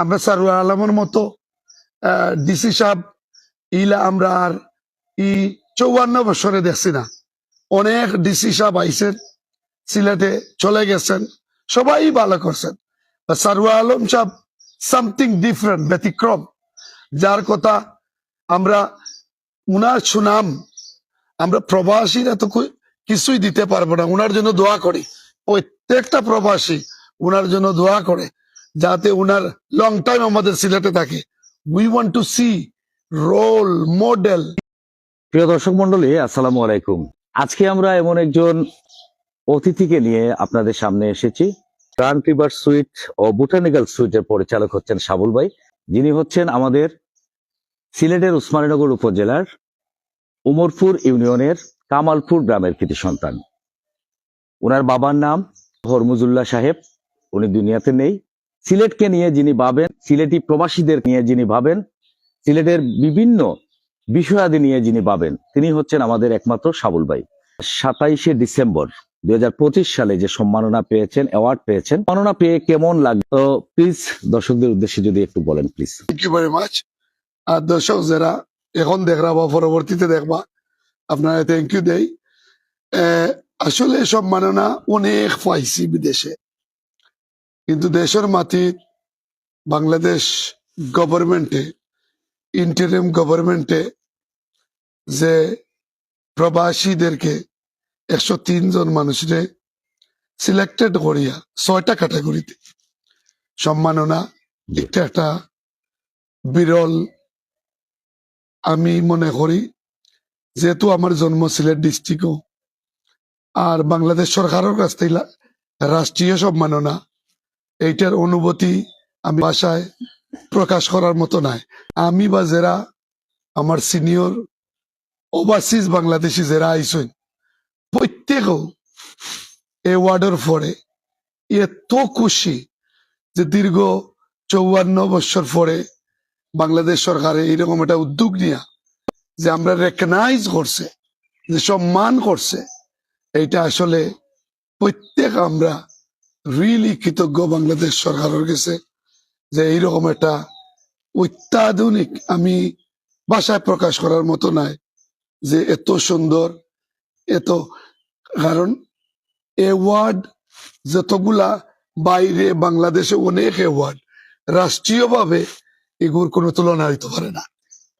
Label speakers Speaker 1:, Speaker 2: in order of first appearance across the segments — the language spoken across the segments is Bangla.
Speaker 1: আমরা সারুয়ার আলমের মতো ডিসি সাহেব, ইলা আমরা আর ই চৌয়ান্ন বছরে দেখছি না। অনেক ডিসি সাহেব আইসেন সিলেটে চলে গেছেন, সবাই ভালো করছেন। সারুয়া আলম সাহেব সামথিং ডিফারেন্ট ব্যতিক্রম। যার কথা আমরা উনার সুনাম, আমরা প্রবাসীরা তো কিছুই দিতে পারব না, উনার জন্য দোয়া করি। প্রত্যেকটা প্রবাসী উনার জন্য দোয়া করে। যাতে উনার লং টাইম আমাদের সিলেটে থাকে। We want to see role model
Speaker 2: প্রিয় দর্শক মন্ডলী আসসালামু আলাইকুম। আজকে আমরা এমন একজন অতিথিকে নিয়ে আপনাদের সামনে এসেছি। রিভার সুইট ও বুটানিক্যাল সুইটের পরিচালক হচ্ছেন সাবুল ভাই। যিনি হচ্ছেন আমাদের সিলেটের উসমানীনগর উপজেলার উমরপুর ইউনিয়নের কামালপুর গ্রামের কৃতি সন্তান। ওনার বাবার নাম হরমুজুল্লাহ সাহেব। উনি দুনিয়াতে নেই। সিলেটকে নিয়ে যিনি ভাবেন, সিলেটি প্রবাসীদের নিয়ে যিনি ভাবেন, সিলেটের বিভিন্ন বিষয়াদি নিয়ে যিনি পাবেন তিনি হচ্ছেন আমাদের একমাত্র সাবুল ভাই। সাতাইশে ডিসেম্বর দুই হাজার পঁচিশ সালে যে সম্মাননা পেয়েছেন, অ্যাওয়ার্ড পেয়েছেন, সম্মাননা পেয়ে কেমন লাগল প্লিজ দর্শকদের উদ্দেশ্যে যদি একটু বলেন please
Speaker 1: thank you very much আর দর্শক যারা এখন দেখরা বা পরবর্তীতে দেখবা, আপনারা থ্যাংক ইউ দেই। আসলে সম্মাননা অনেক পাইছি বিদেশে। কিন্তু দেশের মাটি বাংলাদেশ গভর্নমেন্টে ইন্টারিম গভর্নমেন্টে যে প্রবাসীদেরকে একশো তিন জন মানুষরে সিলেক্টেড করিয়া ছয়টা ক্যাটাগরিতে সম্মাননা এটা একটা বিরল আমি মনে করি, যেহেতু আমার জন্ম সিলেট ডিস্ট্রিক্টও আর বাংলাদেশ সরকারের কাছ থেকে রাষ্ট্রীয় সম্মাননা এইটার অনুভূতি আমি ভাষায় প্রকাশ করার মতো নাই। আমি বা যারা আমার সিনিয়র ওভারসিজ বাংলাদেশি যারা আইসেন, প্রত্যেকেও এই ওয়ার্ডের পরে এত খুশি যে দীর্ঘ চৌয়ান্ন বছর পরে বাংলাদেশ সরকারে এইরকম একটা উদ্যোগ নিয়া যে আমরা রেকগনাইজ করছে, যে সম্মান করছে, এইটা আসলে প্রত্যেক আমরা রিয়েলি কৃতজ্ঞ বাংলাদেশ সরকারের কাছে যে এইরকম একটা অত্যাধুনিক আমি ভাষায় প্রকাশ করার মতো নাই যে এত সুন্দর এত কারণ অ্যাওয়ার্ড যতগুলা বাইরে বাংলাদেশে অনেক অ্যাওয়ার্ড রাষ্ট্রীয়ভাবে এগুলোর কোনো তুলনা হইতে পারে না।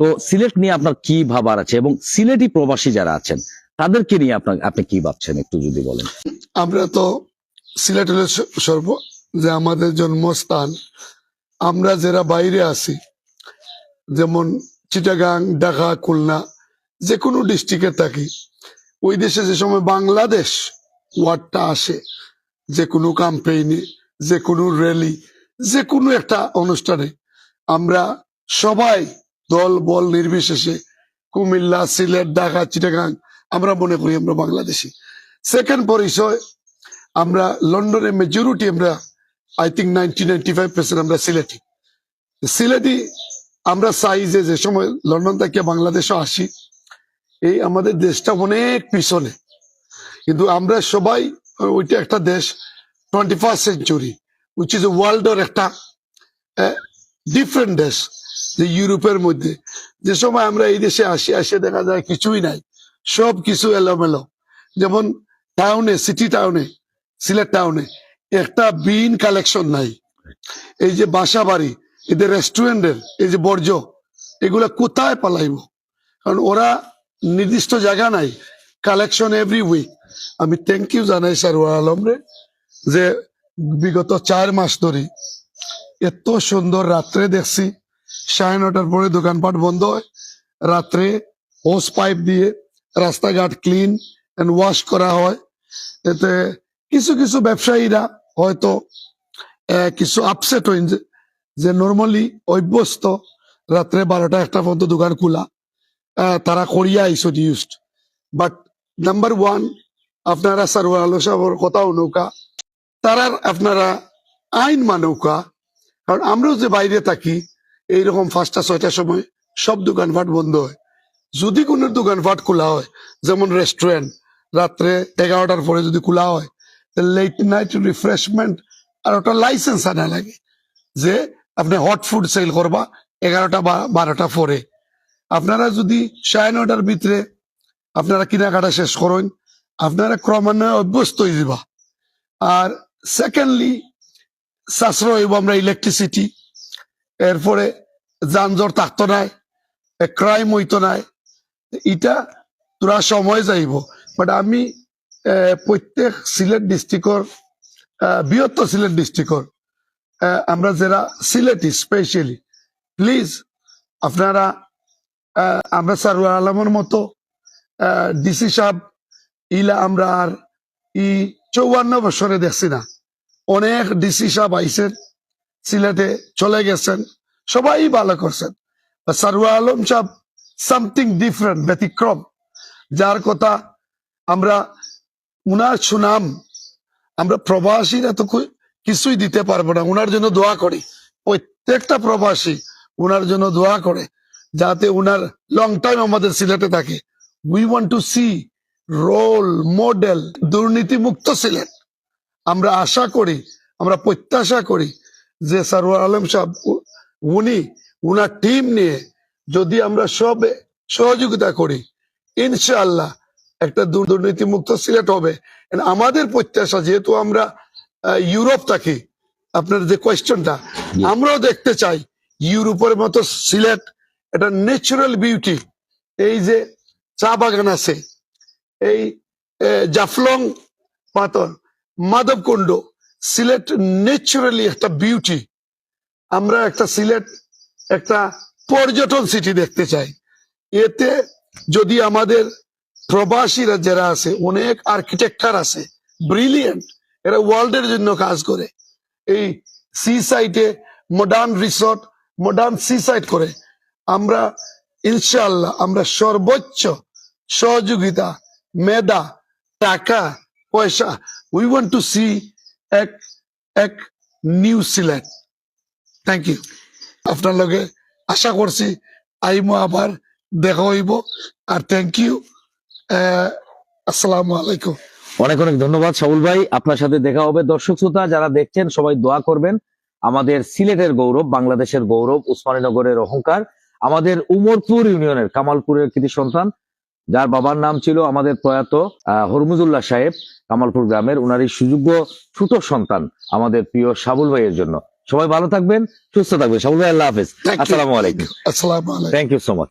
Speaker 2: তো সিলেট নিয়ে আপনার কি ভাবার আছে এবং সিলেটি প্রবাসী যারা আছেন তাদেরকে নিয়ে আপনার আপনি কি ভাবছেন একটু যদি বলেন?
Speaker 1: আমরা তো সিলেট হলে সর্ব, যে আমাদের জন্মস্থান। আমরা যারা বাইরে আছি, যেমন চিটাগাং, ঢাকা, খুলনা যে কোনো ডিস্ট্রিক্টে থাকি, ওই দেশে যে সময় বাংলাদেশ ওয়ার্ডটা আসে যে কোনো ক্যাম্পেইনে যে কোনো র্যালি যে কোনো একটা অনুষ্ঠানে, আমরা সবাই দল, বল নির্বিশেষে কুমিল্লা, সিলেট, ঢাকা, চিটাগাং, আমরা মনে করি আমরা বাংলাদেশি। সেকেন্ড পরিচয় আমরা লন্ডনের মেজরিটি আমরা I think ninety five percent আমরা সিলেটি। সিলেটি আমরা চাই যে যে সময় লন্ডন থেকে বাংলাদেশে আসি, এই আমাদের দেশটা অনেক পিছনে। কিন্তু আমরা সবাই, ওইটা একটা দেশ twenty first century which is ওয়ার্ল্ডের একটা ডিফারেন্ট দেশ, যে ইউরোপের মধ্যে। যে সময় আমরা এই দেশে আসি আসে দেখা যায় কিছুই নাই সব কিছু এলোমেলো। যেমন টাউনে সিটি টাউনে সিলেট টাউনে। একটা বিন কালেকশন নাই। এই যে বাসা বাড়ি এদের রেস্টুরেন্টের, এই যে বর্জ্য, এগুলা কোথায় পালাইব? কারণ ওরা নির্দিষ্ট জায়গা নাই, কালেকশন এভরি উইক আমি থ্যাংক ইউ জানাই স্যার আলম রে, যে বিগত চার মাস ধরে এত সুন্দর রাত্রে দেখছি, সাড়ে নটার পরে দোকানপাট বন্ধ হয়, রাত্রে হোস পাইপ দিয়ে রাস্তাঘাট ক্লিন এন্ড ওয়াশ করা হয়। এতে কিছু কিছু ব্যবসায়ীরা হয়তো কিছু আপসেট হইন যে- নর্মালি অভ্যস্ত রাত্রে বারোটা একটা পর্যন্ত দোকান খোলা তারা করিয়া আইসো ইউজড বাট নাম্বার ওয়ান আপনারা সার্ভার আলো সাহেবের কথাও নৌকা তারার আপনারা আইন মানৌকা কারণ আমরাও যে বাইরে থাকি, এইরকম পাঁচটা, ছয়টার সময় সব দোকানপাট বন্ধ হয়। যদি কোনো দোকানপাট খোলা হয়, যেমন রেস্টুরেন্ট রাত্রে এগারোটার পরে যদি খোলা হয় লেট নাইট রিফ্রেশমেন্ট আর ওটা লাইসেন্স আনা লাগে, যে আপনি হট ফুড সেল করবা এগারোটা বা বারোটা পরে আপনারা যদি সাড়ে নটার ভিতরে আপনারা কেনাকাটা শেষ করেন, আপনারা ক্রমান্বয়ে অভ্যস্ত হয়ে যাবা। আর সেকেন্ডলি সাশ্রয় হইব আমরা ইলেকট্রিসিটি এরপরে যানজট থাকতো নাই ক্রাইম হইতো নাই এটা তোরা সময় যাইব। বাট আমি প্রত্যেক সিলেট ডিস্ট্রিক্টর বৃহত্তর সিলেট ডিস্ট্রিক্টর আমরা যারা সিলেটি স্পেশালি প্লিজ আপনারা আমরা সারুয়ার আলমের মতো ডিসি সাহেব, ইলা আমরা আর ই চৌয়ান্ন বছরে দেখছি না। অনেক ডিসি সাহেব আইসেন সিলেটে চলে গেছেন, সবাই ভালো করছেন। সারুয়া আলম সাহেব সামথিং ডিফারেন্ট ব্যতিক্রম। যার কথা আমরা উনার সুনাম আমরা প্রবাসীরা তো কিছুই দিতে পারব না। উনার জন্য দোয়া করি। প্রত্যেকটা প্রবাসী উনার জন্য দোয়া করে যাতে উনার লং টাইম আমাদের সিলেটে থাকে। We want to see role model দুর্নীতি মুক্ত সিলেট। আমরা আশা করি, আমরা প্রত্যাশা করি যে সারোয়ার আলম সাহেব, উনি, উনার টিম নিয়ে যদি আমরা সব সহযোগিতা করি, ইনশাআল্লাহ একটা দুর- দুর্নীতিমুক্ত সিলেট হবে। আমাদের প্রত্যাশা যেহেতু আমরা ইউরোপ থাকি আপনার যে কোয়েশ্চনটা আমরাও দেখতে চাই ইউরোপের মতো সিলেট এটা ন্যাচুরাল বিউটি এই যে চা বাগান আছে এই জাফলং পাথর মাধবকুণ্ড সিলেট ন্যাচুরালি একটা বিউটি আমরা একটা সিলেট একটা পর্যটন সিটি দেখতে চাই। এতে যদি আমাদের প্রবাসীরা যারা আছে, অনেক আর্কিটেক্টার আছে ব্রিলিয়েন্ট এরা ওয়ার্ল্ডের জন্য কাজ করে। এই সি সাইটে modern resort modern C site করে। আমরা ইনশাআল্লাহ, আমরা সর্বোচ্চ সহযোগিতা, মেধা, টাকা, পয়সা উই ওয়ান্ট টু সি এক এক নিউ সিলেট থ্যাংক ইউ আপনার লগে আশা করছি, আইমো আবার দেখা হইব। আর থ্যাংক ইউ আসসালামু আলাইকুম।
Speaker 2: অনেক অনেক ধন্যবাদ সাউল ভাই। আপনার সাথে দেখা হবে দর্শক শ্রোতা যারা দেখছেন সবাই দোয়া করবেন। আমাদের সিলেটের গৌরব বাংলাদেশের গৌরব উসমানীনগরের অহংকার আমাদের উমরপুর ইউনিয়নের কামালপুরের কৃতি সন্তান যার বাবার নাম ছিল আমাদের প্রয়াত হরমুজুল্লাহ সাহেব কামালপুর গ্রামের উনারই সুযোগ্য ছোট সন্তান আমাদের প্রিয় সাবুল ভাইয়ের জন্য। সবাই ভালো থাকবেন সুস্থ থাকবেন। সাবুল ভাই আল্লাহ হাফেজ। আসসালামু আলাইকুম।
Speaker 1: আসসালামু আলাইকুম।
Speaker 2: Thank you so much